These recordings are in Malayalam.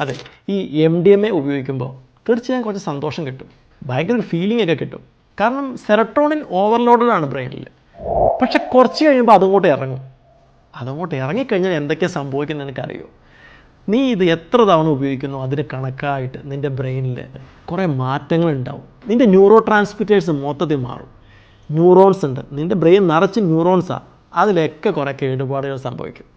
അതെ ഈ എം ഡി എം എ ഉപയോഗിക്കുമ്പോൾ തീർച്ചയായും കുറച്ച് സന്തോഷം കിട്ടും. ഭയങ്കര ഫീലിംഗ് ഒക്കെ കിട്ടും. കാരണം സെറട്ടോണിൻ ഓവർലോഡഡ് ആണ് ബ്രെയിനിൽ പക്ഷെ കുറച്ച് കഴിയുമ്പോൾ അതുകൊണ്ട് ഇറങ്ങും. അതുകൊണ്ട് ഇറങ്ങിക്കഴിഞ്ഞാൽ എന്തൊക്കെയാണ് സംഭവിക്കുന്നത് എനിക്കറിയോ? നീ ഇത് എത്ര തവണ ഉപയോഗിക്കുന്നു അതിന് കണക്കായിട്ട് നിന്റെ ബ്രെയിനിൽ കുറേ മാറ്റങ്ങൾ ഉണ്ടാവും. നിന്റെ ന്യൂറോ ട്രാൻസ്മിറ്റേഴ്സ് മൊത്തത്തിൽ മാറും. ന്യൂറോൺസ് ഉണ്ട്. നിന്റെ ബ്രെയിൻ നിറച്ച് ന്യൂറോൺസാണ് അതിലൊക്കെ കുറേ കേടുപാടുകൾ സംഭവിക്കും.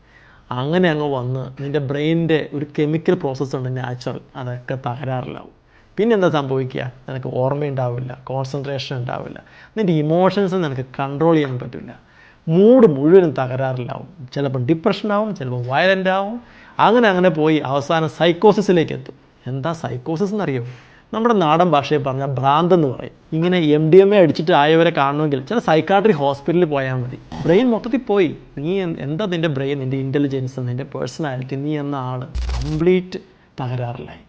അങ്ങനെ അങ്ങ് വന്ന് നിന്റെ ബ്രെയിനിന്റെ ഒരു കെമിക്കൽ പ്രോസസ്സ് ഉണ്ട് നാച്ചുറൽ അതൊക്കെ തകരാറിലാവും. പിന്നെന്താ സംഭവിക്കുക? നിനക്ക് ഓർമ്മയുണ്ടാവില്ല കോൺസെൻട്രേഷൻ ഉണ്ടാവില്ല. നിന്റെ ഇമോഷൻസ് നിനക്ക് കൺട്രോൾ ചെയ്യാൻ പറ്റില്ല. മൂഡ് മുഴുവനും തകരാറിലാവും. ചിലപ്പം ഡിപ്രഷൻ ആവും ചിലപ്പോൾ വയലന്റ് ആവും. അങ്ങനെ അങ്ങനെ പോയി അവസാനം സൈക്കോസിസിലേക്ക് എത്തും. എന്താ സൈക്കോസിസ് എന്നറിയോ? നമ്മുടെ നാടൻ ഭാഷയിൽ പറഞ്ഞാൽ ഭ്രാന്ത് എന്ന് പറയും. ഇങ്ങനെ എം ഡി എം എ അടിച്ചിട്ട് ആയവരെ കാണണമെങ്കിൽ ചില സൈക്കാട്രി ഹോസ്പിറ്റലിൽ പോയാൽ മതി. ബ്രെയിൻ മൊത്തത്തിൽ പോയി. നീ എന്താ നിന്റെ ബ്രെയിൻ നിന്റെ ഇന്റലിജൻസ് നിന്റെ പേഴ്സണാലിറ്റി നീ എന്ന ആൾ കംപ്ലീറ്റ് തകരാറിലായി.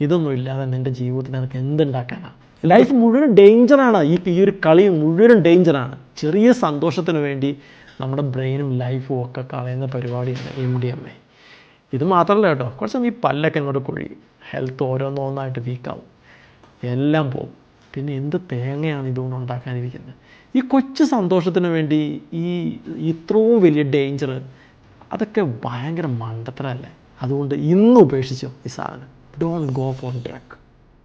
ഇതൊന്നും ഇല്ലാതെ നിന്റെ ജീവിതത്തിൽ നിനക്ക് എന്തുണ്ടാക്കാനാണ് ലൈഫ് മുഴുവൻ ഡേഞ്ചറാണ് ഈ ഈ ഒരു കളി മുഴുവൻ ഡേഞ്ചറാണ് ചെറിയ സന്തോഷത്തിന് വേണ്ടി നമ്മുടെ ബ്രെയിനും ലൈഫും ഒക്കെ കളയുന്ന പരിപാടിയാണ് എം ഡി എം എ ഇത് മാത്രമല്ല കേട്ടോ. കുറച്ച് ഈ പല്ലൊക്കെ ഇങ്ങോട്ട് കുഴി. ഹെൽത്ത് ഓരോന്നോന്നായിട്ട് വീക്കാവും എല്ലാം പോകും പിന്നെ എന്ത് തേങ്ങയാണ് ഇതുകൊണ്ട് ഉണ്ടാക്കാനിരിക്കുന്നത് ഈ കൊച്ചു സന്തോഷത്തിന് വേണ്ടി ഈ ഇത്രയും വലിയ ഡേഞ്ചർ അതൊക്കെ ഭയങ്കര മണ്ടത്തരല്ലേ? അതുകൊണ്ട് ഇന്ന് ഉപേക്ഷിച്ചോ ഈ സാധനം. Don't go for drug